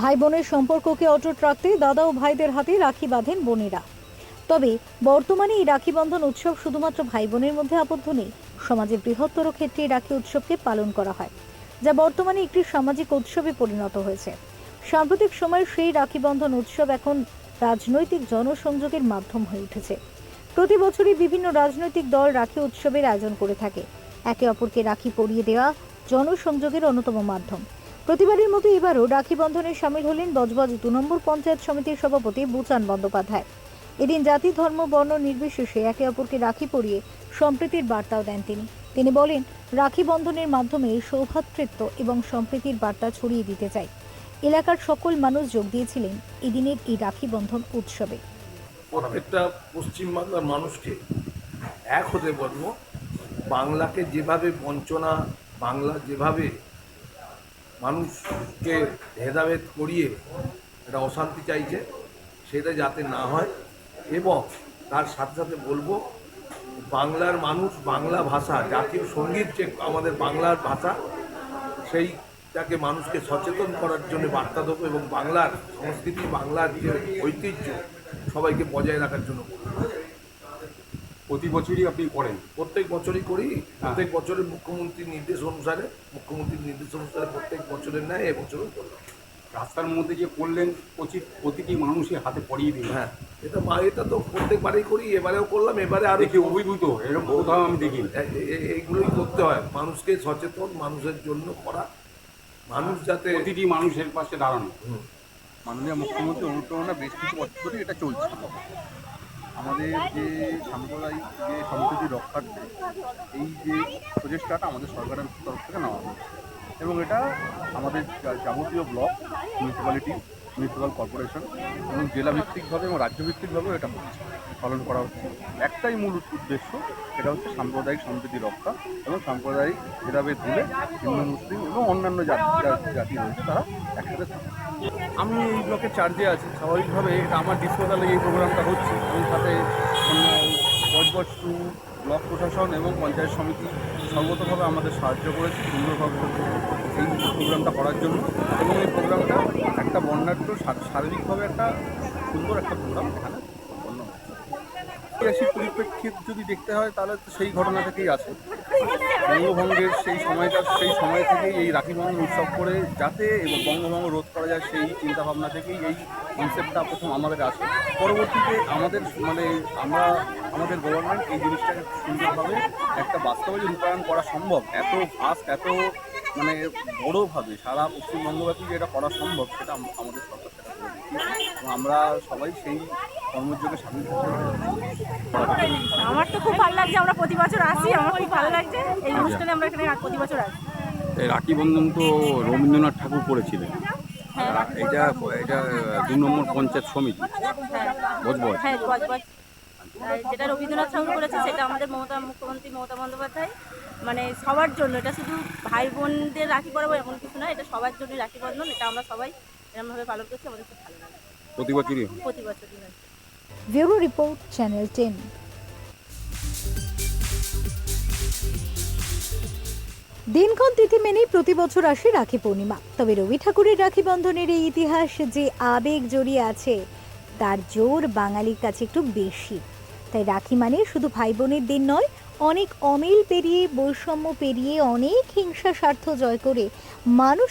ভাই বোনের সম্পর্ককে অটুট রাখতে দাদা ও ভাইদের হাতে রাখি বাঁধেন বোনেরা। তবে বর্তমানে এই রাখি বন্ধন উৎসব শুধুমাত্র ভাই বোনের মধ্যে আবদ্ধ নেই, সমাজের বৃহত্তর ক্ষেত্রে রাখি উৎসবকে পালন করা হয়, যা বর্তমানে একটি সামাজিক উৎসবে পরিণত হয়েছে। সাম্প্রতিক সময়ে সেই রাখি বন্ধন উৎসব এখন রাজনৈতিক জনসংযোগের মাধ্যম হয়ে উঠেছে। প্রতি বছরই বিভিন্ন রাজনৈতিক দল রাখি উৎসবের আয়োজন করে থাকে। একে অপরকে রাখি পরিয়ে দেওয়া জনসংযোগের অন্যতম মাধ্যম। প্রতিবারের মতো এবারও রাখি বন্ধনে সামিল হলেন বজবজ দু নম্বর পঞ্চায়েত সমিতির সভাপতি বুচান বন্দ্যোপাধ্যায়। এদিন জাতি, ধর্ম, বর্ণ নির্বিশেষে একে অপরকে রাখি পরিয়ে সম্প্রীতির বার্তাও দেন তিনি। তিনি বলেন, রাখি বন্ধনের মাধ্যমে সৌভ্রাতৃত্ব এবং সম্প্রীতির বার্তা ছড়িয়ে দিতে চাই। এলাকার সকল মানুষ যোগ দিয়েছিলেন এদিনের এই রাখি বন্ধন উৎসবে। প্রত্যেকটা পশ্চিমবাংলার মানুষকে এক হতে বলব, বাংলাকে যেভাবে বঞ্চনা, বাংলা যেভাবে মানুষকে ভেদাভেদ করিয়ে একটা অশান্তি চাইছে, সেটা যাতে না হয় এবং তার সাথে সাথে বলব, বাংলার মানুষ বাংলা ভাষা, জাতীয় সংগীত যে আমাদের বাংলার ভাষা, সেইটাকে মানুষকে সচেতন করার জন্য বার্তা দেবো এবং বাংলার সংস্কৃতি, বাংলার যে ঐতিহ্য সবাইকে বজায় রাখার জন্য। প্রতি বছরই আপনি করেন? প্রত্যেক বছরই করি প্রত্যেক বছরের মুখ্যমন্ত্রীর নির্দেশ অনুসারে মুখ্যমন্ত্রীর নির্দেশ অনুসারে প্রত্যেক বছরের ন্যায় এবছরও করলাম। রাস্তার মধ্যে যে করলেন প্রতি- প্রতিটি মানুষের হাতে পড়িয়ে দিন হ্যাঁ। এটা মা এটা তো প্রত্যেকবারেই করি এবারেও করলাম এবারে আর দেখে অভিভূত এরকম কোথাও আমি দেখি এইগুলোই করতে হয় মানুষকে সচেতন মানুষের জন্য করা মানুষ যাতে প্রতিটি মানুষের পাশে দাঁড়ানো। মাননীয় মুখ্যমন্ত্রী অনুপ্রেরণা বেশ কিছু বছর ধরে এটা চলছে। আমাদের যে সাম্প্রদায়িক যে সম্প্রীতি রক্ষার্থে এই যে প্রচেষ্টাটা আমাদের সরকারের তরফ থেকে নেওয়া হয়েছে। এবং এটা আমাদের যাবতীয় ব্লক মিউনিসিপ্যালিটি মিউনিসিপ্যাল কর্পোরেশন এবং জেলা ভিত্তিকভাবে এবং রাজ্য ভিত্তিকভাবেও এটা পালন করা হচ্ছে। একটাই মূল উদ্দেশ্য, সেটা হচ্ছে সাম্প্রদায়িক সম্প্রীতি রক্ষা এবং সাম্প্রদায়িক ভেদাভেদ ভুলে হিন্দু, মুসলিম এবং অন্যান্য জাতি জাতি রয়েছে, তারা একসাথে থাকে আমি এই ব্লকে চার্জে আছি, স্বাভাবিকভাবে এটা আমার ডিসপোজালে এই প্রোগ্রামটা হচ্ছে। এবং সাথে বজবজ টু ব্লক প্রশাসন এবং পঞ্চায়েত সমিতি সর্বতভাবে আমাদের সাহায্য করেছে, সুন্দরভাবে এই প্রোগ্রামটা করার জন্য এবং এই বর্ণাঢ্য শারীরিকভাবে একটা সুন্দর একটা প্রোগ্রাম এখানে। ঐতিহাসিক পরিপ্রেক্ষিত যদি দেখতে হয়, তাহলে তো সেই ঘটনা থেকেই আছে বঙ্গভঙ্গের সেই সময়কার, সেই সময় থেকেই এই রাখি বন্ধন উৎসব করে যাতে এবং বঙ্গভঙ্গ রোধ করা যায়, সেই চিন্তাভাবনা থেকেই এই কনসেপ্টটা প্রথম আমাদের আসে। পরবর্তীতে আমাদের মানে আমরা, আমাদের গভর্নমেন্ট এই জিনিসটাকে সুন্দরভাবে একটা বাস্তবে রূপায়ণ করা সম্ভব। এত ফাস্ট এত মানে বড়োভাবে সারা পশ্চিমবঙ্গব্যাপী যে এটা করা সম্ভব সেটা আমাদের সরকার সেটা করে দিচ্ছে এবং আমরা সবাই সেই কর্মযোগে সামিল আমার তো খুব ভালো লাগছে আমরা প্রতি বছর আসি আমার খুব ভালো লাগছে। এই অনুষ্ঠানে আমরা এখানে প্রতি বছর আসি। রাখি বন্ধন তো রবীন্দ্রনাথ ঠাকুর করেছিলেন। হ্যাঁ এটা এটা দু নম্বর পঞ্চায়েত সমিতি। হ্যাঁ। বজবজ হ্যাঁ যেটা রবীন্দ্রনাথ ঠাকুর করেছে সেটা আমাদের মমতা মুখ্যমন্ত্রী মমতা বন্দ্যোপাধ্যায় মানে সবার জন্য। এটা শুধু ভাই বোনদের রাখি পরাবো এমন কিছু না এটা সবার জন্য রাখি বন্ধন এটা আমরা সবাই এরকমভাবে পালন করছি আমাদের খুব ভালো লাগে। প্রতি বছরই প্রতি বছরই ব্যুরো রিপোর্ট চ্যানেল টেন। দিনক্ষণ তিথি মেনেই প্রতি বছর আসে রাখি পূর্ণিমা। তবে রবি ঠাকুরের রাখি বন্ধনের এই ইতিহাস যে আবেগ জড়িয়ে আছে তার জোর বাঙালির কাছে একটু বেশি। তাই রাখি মানে শুধু ভাই বোনের দিন নয়, অনেক অমিল পেরিয়ে, বৈষম্য পেরিয়ে অনেক হিংসা স্বার্থ জয় করে মানুষ